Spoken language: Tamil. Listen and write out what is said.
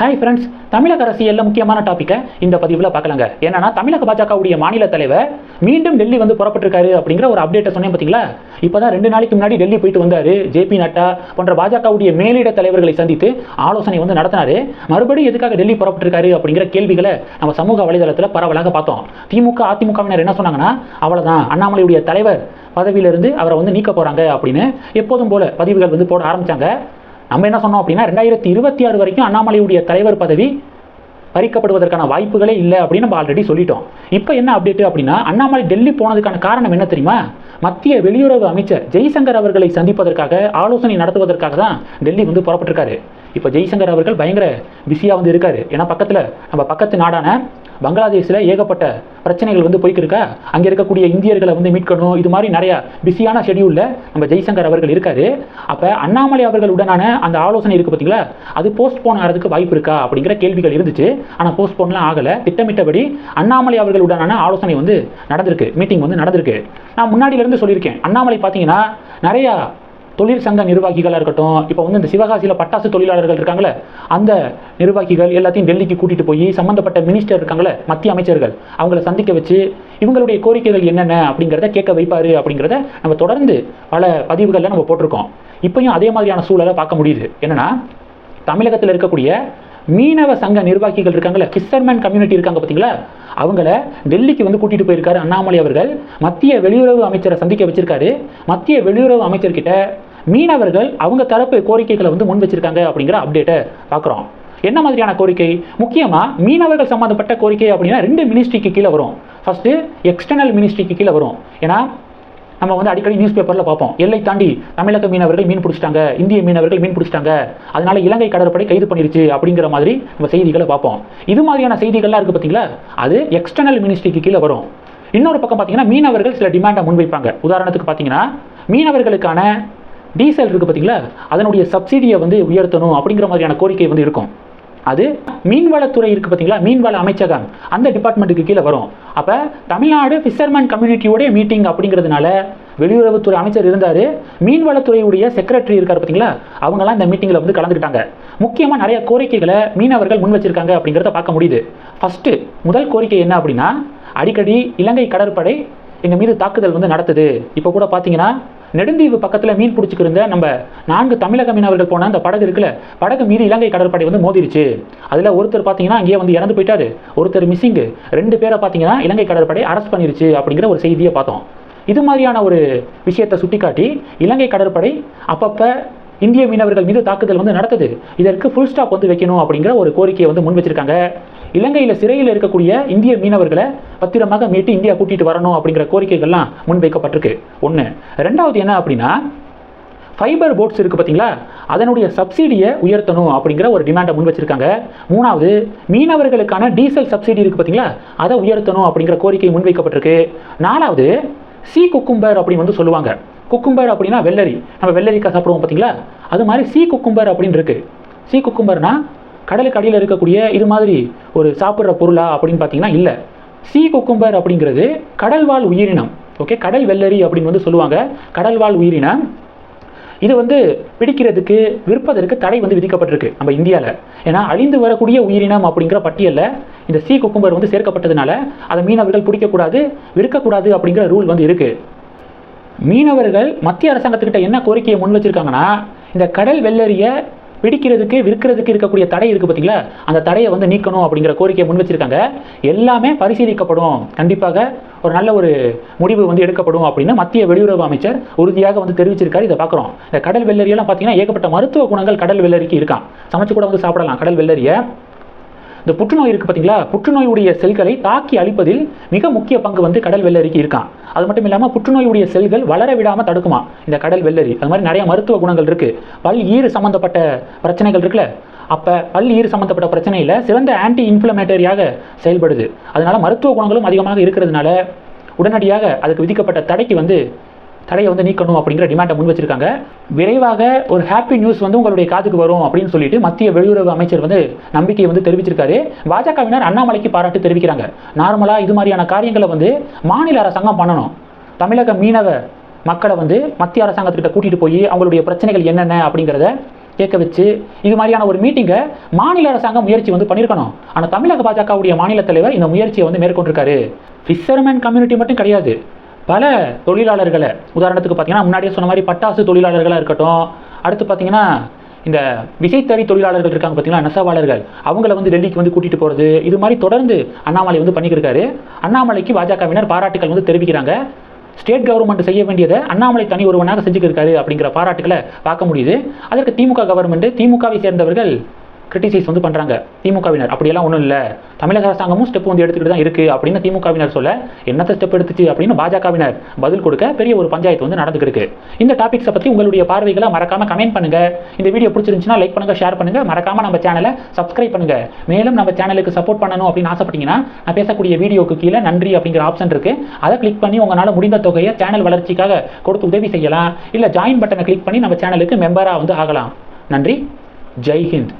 ஹாய் ஃப்ரெண்ட்ஸ் தமிழக அரசியலில் முக்கியமான டாப்பிக்கை இந்த பதிவில் பார்க்கலாங்க. என்னன்னா தமிழக பாஜகவுடைய மாநில தலைவர் மீண்டும் டெல்லி வந்து புறப்பட்டிருக்காரு அப்படிங்கிற ஒரு அப்டேட்டை சொன்னேன் பார்த்தீங்களா இப்போ தான் ரெண்டு நாளைக்கு முன்னாடி டெல்லி போயிட்டு வந்தார். ஜேபி நட்டா போன்ற பாஜகவுடைய மேலிட தலைவர்களை சந்தித்து ஆலோசனை வந்து நடத்தினாரு. மறுபடியும் எதுக்காக டெல்லி புறப்பட்டிருக்காரு அப்படிங்கிற கேள்விகளை நம்ம சமூக வலைதளத்தில் பரவலாக பார்த்தோம். திமுக அதிமுகவினர் என்ன சொன்னாங்கன்னா அவ்வளோதான் அண்ணாமலையுடைய தலைவர் பதவியிலிருந்து அவரை வந்து நீக்க போகிறாங்க அப்படின்னு. எப்போதும் போல பதிவுகள் வந்து போட ஆரம்பித்தாங்க நம்ம என்ன சொன்னோம் அப்படின்னா ரெண்டாயிரத்தி இருபத்தி ஆறு வரைக்கும் அண்ணாமலையுடைய தலைவர் பதவி பறிக்கப்படுவதற்கான வாய்ப்புகளே இல்லை அப்படின்னு நம்ம ஆல்ரெடி சொல்லிட்டோம். இப்போ என்ன அப்டேட் அப்படின்னா அண்ணாமலை டெல்லி போனதுக்கான காரணம் என்ன தெரியுமா? மத்திய வெளியுறவு அமைச்சர் ஜெய்சங்கர் அவர்களை சந்திப்பதற்காக ஆலோசனை நடத்துவதற்காக தான் டெல்லி வந்து புறப்பட்டிருக்காரு. இப்போ ஜெய்சங்கர் அவர்கள் பயங்கர பிஸியாக வந்து இருக்கார். ஏன்னா பக்கத்தில் நம்ம பக்கத்து நாடான பங்களாதேஷில் ஏகப்பட்ட பிரச்சனைகள் வந்து போய்க்கிருக்கா அங்கே இருக்கக்கூடிய இந்தியர்களை வந்து மீட்கணும் இது மாதிரி நிறையா பிஸியான ஷெடியூலில் நம்ம ஜெய்சங்கர் அவர்கள் இருக்கார். அப்போ அண்ணாமலை அவர்களுடனான அந்த ஆலோசனை இருக்குது பார்த்தீங்களா அது போஸ்ட்போன் ஆகிறதுக்கு வாய்ப்பு இருக்கா? அப்படிங்கிற கேள்விகள் இருந்துச்சு. ஆனால் போஸ்ட்போன்லாம் ஆகலை. திட்டமிட்டபடி அண்ணாமலை அவர்களுடனான ஆலோசனை வந்து நடந்திருக்கு. மீட்டிங் வந்து நடந்திருக்கு. நான் முன்னாடியிலேருந்து சொல்லியிருக்கேன். அண்ணாமலை பார்த்தீங்கன்னா நிறையா தொழிற்சங்க நிர்வாகிகளாக இருக்கட்டும் இப்போ வந்து இந்த சிவகாசியில் பட்டாசு தொழிலாளர்கள் இருக்காங்களே அந்த நிர்வாகிகள் எல்லாத்தையும் டெல்லிக்கு கூட்டிகிட்டு போய் சம்மந்தப்பட்ட மினிஸ்டர் இருக்காங்களே மத்திய அமைச்சர்கள் அவங்கள சந்திக்க வச்சு இவங்களுடைய கோரிக்கைகள் என்னென்ன அப்படிங்கிறத கேட்க வைப்பார் அப்படிங்கிறத நம்ம தொடர்ந்து பல பதிவுகளில் நம்ம போட்டிருக்கோம். இப்பயும் அதே மாதிரியான சூழலை பார்க்க முடியுது. என்னென்னா தமிழகத்தில் இருக்கக்கூடிய மீனவ சங்க நிர்வாகிகள் இருக்காங்களே ஃபிஷர்மேன் கம்யூனிட்டி இருக்காங்க பார்த்தீங்களா அவங்கள டெல்லிக்கு வந்து கூட்டிகிட்டு போயிருக்காரு அண்ணாமலை அவர்கள். மத்திய வெளியுறவு அமைச்சரை சந்திக்க வச்சிருக்காரு. மத்திய வெளியுறவு அமைச்சர்கிட்ட மீனவர்கள் அவங்க தரப்பு கோரிக்கைகளை வந்து முன் வச்சிருக்காங்க அப்படிங்கிற அப்டேட்டை பார்க்குறோம் என்ன மாதிரியான கோரிக்கை? முக்கியமாக மீனவர்கள் சம்மந்தப்பட்ட கோரிக்கை அப்படின்னா ரெண்டு மினிஸ்ட்ரிக்கு கீழே வரும். ஃபஸ்ட்டு எக்ஸ்டர்னல் மினிஸ்ட்ரிக்கு கீழே வரும். ஏன்னா நம்ம வந்து அடிக்கடி நியூஸ் பேப்பரில் பார்ப்போம். எல்லை தாண்டி தமிழக மீனவர்கள் மீன் பிடிச்சிட்டாங்க இந்திய மீனவர்கள் மீன் பிடிச்சிட்டாங்க அதனால இலங்கை கடற்படை கைது பண்ணிருச்சு அப்படிங்கிற மாதிரி நம்ம செய்திகளை பார்ப்போம். இது மாதிரியான செய்திகள்லாம் இருக்குது பார்த்தீங்களா அது எக்ஸ்டர்னல் மினிஸ்ட்ரிக்கு கீழே வரும். இன்னொரு பக்கம் பார்த்தீங்கன்னா மீனவர்கள் சில டிமாண்டை முன்வைப்பாங்க. உதாரணத்துக்கு பார்த்தீங்கன்னா மீனவர்களுக்கான டீசல் இருக்குது பார்த்தீங்களா அதனுடைய சப்சிடியை வந்து உயர்த்தணும் அப்படிங்கிற மாதிரியான கோரிக்கை வந்து இருக்கும். அது மீன்வளத்துறை இருக்குது பார்த்தீங்களா மீன்வள அமைச்சகம். அந்த டிபார்ட்மெண்ட்டுக்கு கீழே வரும். அப்போ தமிழ்நாடு ஃபிஷர்மேன் கம்யூனிட்டியோடைய மீட்டிங் அப்படிங்கிறதுனால வெளியுறவுத்துறை அமைச்சர் இருந்தார். மீன்வளத்துறையுடைய செக்ரட்டரி இருக்கார் பார்த்தீங்களா அவங்களாம் இந்த மீட்டிங்கில் வந்து கலந்துக்கிட்டாங்க. முக்கியமாக நிறைய கோரிக்கைகளை மீனவர்கள் முன் வச்சிருக்காங்க அப்படிங்கிறத பார்க்க முடியுது. ஃபஸ்ட்டு முதல் கோரிக்கை என்ன அப்படின்னா அடிக்கடி இலங்கை கடற்படை எங்கள் மீது தாக்குதல் வந்து நடத்துது. இப்போ கூட பார்த்தீங்கன்னா நெடுந்தீவு பக்கத்தில் மீன் பிடிச்சிக்கிருந்த நம்ம நான்கு தமிழக மீனவர்கள் போன அந்த படகு இருக்குல்ல படகு மீது இலங்கை கடற்படை வந்து மோதிருச்சு. அதில் ஒருத்தர் பார்த்தீங்கன்னா அங்கேயே வந்து இறந்து போயிட்டாரு. ஒருத்தர் மிஸ்ஸிங்கு ரெண்டு பேரை பார்த்தீங்கன்னா இலங்கை கடற்படை அரெஸ்ட் பண்ணிருச்சு அப்படிங்கிற ஒரு செய்தியை பார்த்தோம். இது மாதிரியான ஒரு விஷயத்தை சுட்டிக்காட்டி இலங்கை கடற்படை அப்பப்போ இந்திய மீனவர்கள் மீது தாக்குதல் வந்து நடத்துது. இதற்கு ஃபுல் ஸ்டாப் வந்து வைக்கணும் அப்படிங்கிற ஒரு கோரிக்கையை வந்து முன் வச்சிருக்காங்க. இலங்கையில் சிறையில் இருக்கக்கூடிய இந்திய மீனவர்களை பத்திரமாக மீட்டு இந்தியா கூட்டிகிட்டு வரணும் அப்படிங்கிற கோரிக்கைகள்லாம் முன்வைக்கப்பட்டிருக்கு. ஒன்று ரெண்டாவது என்ன அப்படின்னா ஃபைபர் போட்ஸ் இருக்குது பார்த்தீங்களா அதனுடைய சப்சிடியை உயர்த்தணும் அப்படிங்கிற ஒரு டிமாண்டை முன் வச்சிருக்காங்க மூணாவது மீனவர்களுக்கான டீசல் சப்சிடி இருக்குது பார்த்தீங்களா அதை உயர்த்தணும் அப்படிங்கிற கோரிக்கை முன்வைக்கப்பட்டிருக்கு. நாலாவது சி குக்கும்பர் அப்படின்னு வந்து சொல்லுவாங்க. குக்கும்பர் அப்படின்னா வெள்ளரி. நம்ம வெள்ளரிக்காய் சாப்பிடுவோம் பார்த்தீங்களா அது மாதிரி சி குக்கும்பர் அப்படின்னு இருக்கு. சி குக்கும்பர்னா கடலுக்கு அடியில் இருக்கக்கூடிய இது மாதிரி ஒரு சாப்பிட்ற பொருளா அப்படின்னு பார்த்தீங்கன்னா இல்லை. சி கொக்கும்பர் அப்படிங்கிறது கடல்வாழ் உயிரினம். ஓகே கடல் வெள்ளரி அப்படின்னு வந்து சொல்லுவாங்க. கடல்வாழ் உயிரினம். இது வந்து பிடிக்கிறதுக்கு விற்பதற்கு தடை வந்து விதிக்கப்பட்டிருக்கு நம்ம இந்தியாவில் ஏன்னா அழிந்து வரக்கூடிய உயிரினம் அப்படிங்கிற பட்டியலில் இந்த சி குக்கும்பர் வந்து சேர்க்கப்பட்டதுனால அதை மீனவர்கள் பிடிக்கக்கூடாது விற்கக்கூடாது அப்படிங்கிற ரூல் வந்து இருக்குது மீனவர்கள் மத்திய அரசாங்கத்துக்கிட்ட என்ன கோரிக்கையை முன் வச்சுருக்காங்கன்னா இந்த கடல் வெள்ளரியை பிடிக்கிறதுக்கு விற்கிறதுக்கு இருக்கக்கூடிய தடை இருக்குது பார்த்தீங்களா அந்த தடையை வந்து நீக்கணும் அப்படிங்கிற கோரிக்கையை முன் வச்சிருக்காங்க. எல்லாமே பரிசீலிக்கப்படும். கண்டிப்பாக ஒரு நல்ல ஒரு முடிவு வந்து எடுக்கப்படும் அப்படின்னு மத்திய வெளியுறவு அமைச்சர் உறுதியாக வந்து தெரிவிச்சிருக்காரு. இதை பார்க்குறோம். இந்த கடல் வெள்ளரியெல்லாம் பார்த்தீங்கன்னா ஏகப்பட்ட மருத்துவ குணங்கள் கடல் வெள்ளரிக்கு இருக்கான் சமைச்சு கூட வந்து சாப்பிடலாம். கடல் வெள்ளரியை இந்த புற்றுநோய் இருக்குது பார்த்தீங்களா புற்றுநோயுடைய செல்களை தாக்கி அழிப்பதில் மிக முக்கிய பங்கு வந்து கடல் வெள்ளரிக்கு இருக்கான். அது மட்டும் இல்லாமல் புற்றுநோயுடைய செல்கள் வளர விடாமல் தடுக்குமா? இந்த கடல் வெள்ளரி. அது மாதிரி நிறைய மருத்துவ குணங்கள் இருக்குது பல் ஈறு சம்மந்தப்பட்ட பிரச்சனைகள் இருக்குல்ல? அப்போ பல் ஈறு சம்மந்தப்பட்ட பிரச்சனையில் சிறந்த ஆன்டி இன்ஃப்ளமேட்டரியாக செயல்படுது. அதனால மருத்துவ குணங்களும் அதிகமாக இருக்கிறதுனால உடனடியாக அதுக்கு விதிக்கப்பட்ட தடைக்கு வந்து தடையை வந்து நீக்கணும் அப்படிங்கிற டிமாண்டை முன் வச்சிருக்காங்க. விரைவாக ஒரு ஹாப்பி நியூஸ் வந்து உங்களுடைய காதுக்கு வரும் அப்படின்னு சொல்லிட்டு மத்திய வெளியுறவு அமைச்சர் வந்து நம்பிக்கையை வந்து தெரிவிச்சிருக்காரு. பாஜகவினர் அண்ணாமலைக்கு பாராட்டு தெரிவிக்கிறாங்க. நார்மலாக இது மாதிரியான காரியங்களை வந்து மாநில அரசாங்கம் பண்ணணும். தமிழக மீனவ மக்களை வந்து மத்திய அரசாங்கத்துக்கிட்ட கூட்டிகிட்டு போய் அவங்களுடைய பிரச்சனைகள் என்னென்ன அப்படிங்கிறத கேட்க வச்சு இது மாதிரியான ஒரு மீட்டிங்கை மாநில அரசாங்கம் முயற்சி வந்து பண்ணியிருக்கணும் ஆனால் தமிழக பாஜகவுடைய மாநில தலைவர் இந்த முயற்சியை வந்து மேற்கொண்டிருக்காரு. ஃபிஷர்மேன் கம்யூனிட்டி மட்டும் கிடையாது. பல தொழிலாளர்களை உதாரணத்துக்கு பார்த்தீங்கன்னா முன்னாடியே சொன்ன மாதிரி பட்டாசு தொழிலாளர்களாக இருக்கட்டும் அடுத்து பார்த்தீங்கன்னா இந்த விசைத்தறி தொழிலாளர்கள் இருக்காங்க பார்த்தீங்களா நெசவாளர்கள் அவங்கள வந்து டெல்லிக்கு வந்து கூட்டிகிட்டு போகிறது இது மாதிரி தொடர்ந்து அண்ணாமலை வந்து பண்ணிக்கிருக்காரு. அண்ணாமலைக்கு பாஜகவினர் பாராட்டுகள் வந்து தெரிவிக்கிறாங்க. ஸ்டேட் கவர்மெண்ட் செய்ய வேண்டியதை அண்ணாமலை தனி ஒருவனாக செஞ்சுக்கிருக்காரு அப்படிங்கிற பாராட்டுகளை பார்க்க முடியுது. அதற்கு திமுக கவர்மெண்ட் திமுகவை சேர்ந்தவர்கள் கிரிட்டிசைஸ் வந்து பண்ணுறாங்க திமுகவினர். அப்படியெல்லாம் ஒன்றும் இல்லை. தமிழக அரசாங்கமும் ஸ்டெப் வந்து எடுத்துக்கிட்டு தான் இருக்குது அப்படின்னு திமுகவினர் சொல்ல என்னத்த ஸ்டெப் எடுத்துச்சு அப்படின்னு பாஜகவினர் பதில் கொடுக்க பெரிய ஒரு பஞ்சாயத்து வந்து நடந்துக்கிருக்கு இந்த டாபிக்ஸை பற்றி உங்களுடைய பார்வைகளை மறக்காமல் கமெண்ட் பண்ணுங்கள் இந்த வீடியோ பிடிச்சிருந்துச்சுன்னா லைக் பண்ணுங்கள் ஷேர் பண்ணுங்கள் மறக்காமல் நம்ம சேனலை சப்ஸ்கிரைப் பண்ணுங்கள் மேலும் நம்ம சேனலுக்கு சப்போர்ட் பண்ணணும் அப்படின்னு ஆசைப்பட்டீங்கன்னா நான் பேசக்கூடிய வீடியோக்கு கீழே நன்றி அப்படிங்கிற ஆப்ஷன் இருக்குது அதை கிளிக் பண்ணி உங்களால் முடிந்த தொகையை சேனல் வளர்ச்சிக்காக கொடுத்து உதவி செய்யலாம். இல்லை ஜாயின் பட்டனை கிளிக் பண்ணி நம்ம சேனலுக்கு மெம்பராக வந்து ஆகலாம். நன்றி. ஜெய் ஹிந்த்.